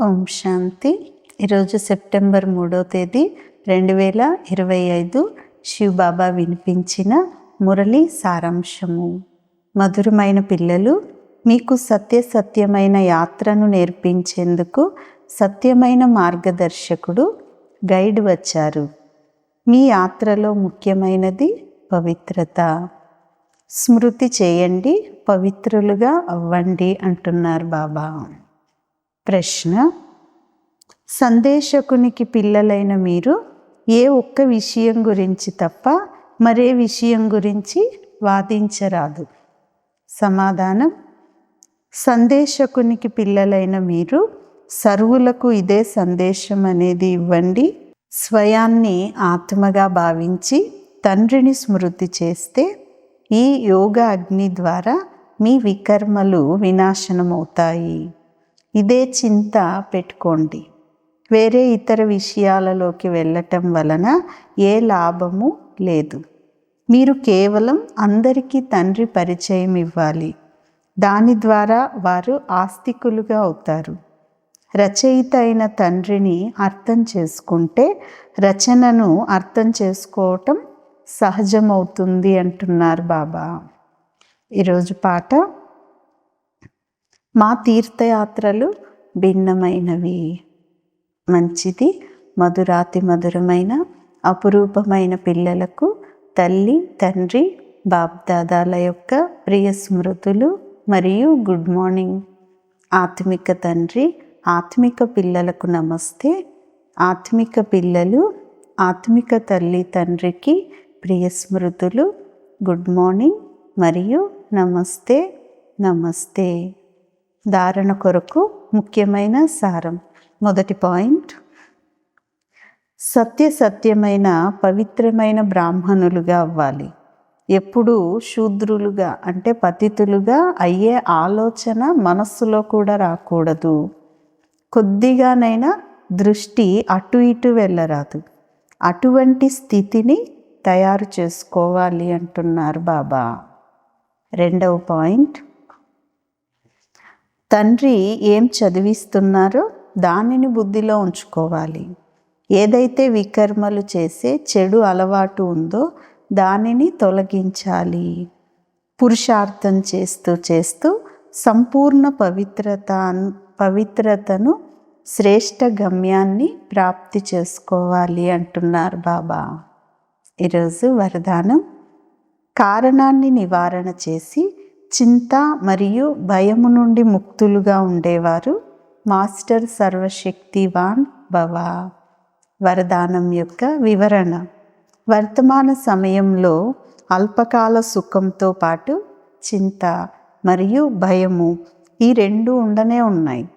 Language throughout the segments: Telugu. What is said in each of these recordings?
ఓం శాంతి. ఈరోజు సెప్టెంబర్ మూడో తేదీ రెండు వేల ఇరవై ఐదు శివబాబా వినిపించిన మురళి సారాంశము. మధురమైన పిల్లలు మీకు సత్య సత్యమైన యాత్రను నేర్పించేందుకు సత్యమైన మార్గదర్శకుడు గైడ్ వచ్చారు. మీ యాత్రలో ముఖ్యమైనది పవిత్రత. స్మృతి చేయండి పవిత్రులుగా అవ్వండి అంటున్నారు బాబా. ప్రశ్న. సందేశకునికి పిల్లలైన మీరు ఏ ఒక్క విషయం గురించి తప్ప మరే విషయం గురించి వాదించరాదు. సమాధానం. సందేశకునికి పిల్లలైన మీరు సర్వులకు ఇదే సందేశం అనేది ఇవ్వండి. స్వయాన్ని ఆత్మగా భావించి తండ్రిని స్మృతి చేస్తే ఈ యోగ అగ్ని ద్వారా మీ వికర్మలు వినాశనమవుతాయి. ఇదే చింత పెట్టుకోండి. వేరే ఇతర విషయాలలోకి వెళ్ళటం వలన ఏ లాభము లేదు. మీరు కేవలం అందరికీ తండ్రి పరిచయం ఇవ్వాలి. దాని ద్వారా వారు ఆస్తికులుగా అవుతారు. రచయిత అయిన తండ్రిని అర్థం చేసుకుంటే రచనను అర్థం చేసుకోవటం సహజమవుతుంది అంటున్నారు బాబా. ఈరోజు పాట మా తీర్థయాత్రలు భిన్నమైనవి. మంచిది మధురాతి మధురమైన అపురూపమైన పిల్లలకు తల్లి తండ్రి బాబ్దాదాల యొక్క ప్రియ స్మృతులు మరియు గుడ్ మార్నింగ్. ఆత్మిక తండ్రి ఆత్మిక పిల్లలకు నమస్తే. ఆత్మిక పిల్లలు ఆత్మిక తల్లి తండ్రికి ప్రియ స్మృతులు గుడ్ మార్నింగ్ మరియు నమస్తే నమస్తే. ధారణ కొరకు ముఖ్యమైన సారం. మొదటి పాయింట్. సత్య సత్యమైన పవిత్రమైన బ్రాహ్మణులుగా అవ్వాలి. ఎప్పుడూ శూద్రులుగా అంటే పతితులుగా అయ్యే ఆలోచన మనస్సులో కూడా రాకూడదు. కొద్దిగానైనా దృష్టి అటు ఇటు వెళ్ళరాదు. అటువంటి స్థితిని తయారు చేసుకోవాలి అంటున్నారు బాబా. రెండవ పాయింట్. తండ్రి ఏం చదివిస్తున్నారో దానిని బుద్ధిలో ఉంచుకోవాలి. ఏదైతే వికర్మలు చేసే చెడు అలవాటు ఉందో దానిని తొలగించాలి. పురుషార్థం చేస్తూ చేస్తూ సంపూర్ణ పవిత్రత పవిత్రతను శ్రేష్ట గమ్యాన్ని ప్రాప్తి చేసుకోవాలి అంటున్నారు బాబా. ఈరోజు వరదానం కారణాన్ని నివారణ చేసి చింత మరియు భయము నుండి ముక్తులుగా ఉండేవారు. మాస్టర్ సర్వశక్తివాన్ భవ. వరదానం యొక్క వివరణ. వర్తమాన సమయంలో అల్పకాల సుఖంతో పాటు చింత మరియు భయము ఈ రెండు ఉండనే ఉన్నాయి.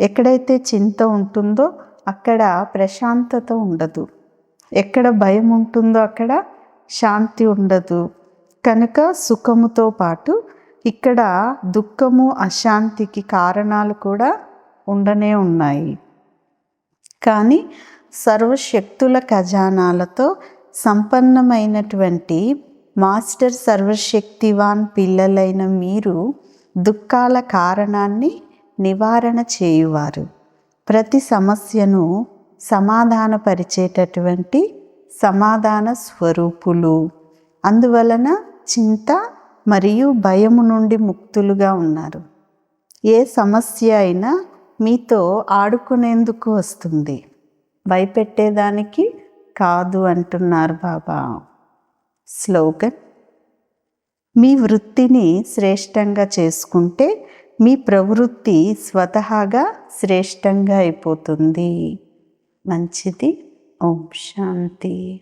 ఎక్కడైతే చింత ఉంటుందో అక్కడ ప్రశాంతత ఉండదు. ఎక్కడ భయం ఉంటుందో అక్కడ శాంతి ఉండదు. కనుక సుఖముతో పాటు ఇక్కడ దుఃఖము అశాంతికి కారణాలు కూడా ఉండనే ఉన్నాయి. కానీ సర్వశక్తుల ఖజానాలతో సంపన్నమైనటువంటి మాస్టర్ సర్వశక్తివాన్ పిల్లలైన మీరు దుఃఖాల కారణాన్ని నివారణ చేయువారు. ప్రతి సమస్యను సమాధానపరిచేటటువంటి సమాధాన స్వరూపులు. అందువలన చింత మరియు భయము నుండి ముక్తులుగా ఉన్నారు. ఏ సమస్య అయినా మీతో ఆడుకునేందుకు వస్తుంది. భయపెట్టేదానికి కాదు అంటున్నారు బాబా. స్లోగన్ మీ వృత్తిని శ్రేష్టంగా చేసుకుంటే మీ ప్రవృత్తి స్వతహాగా శ్రేష్టంగా అయిపోతుంది. మంచిది. ఓం శాంతి.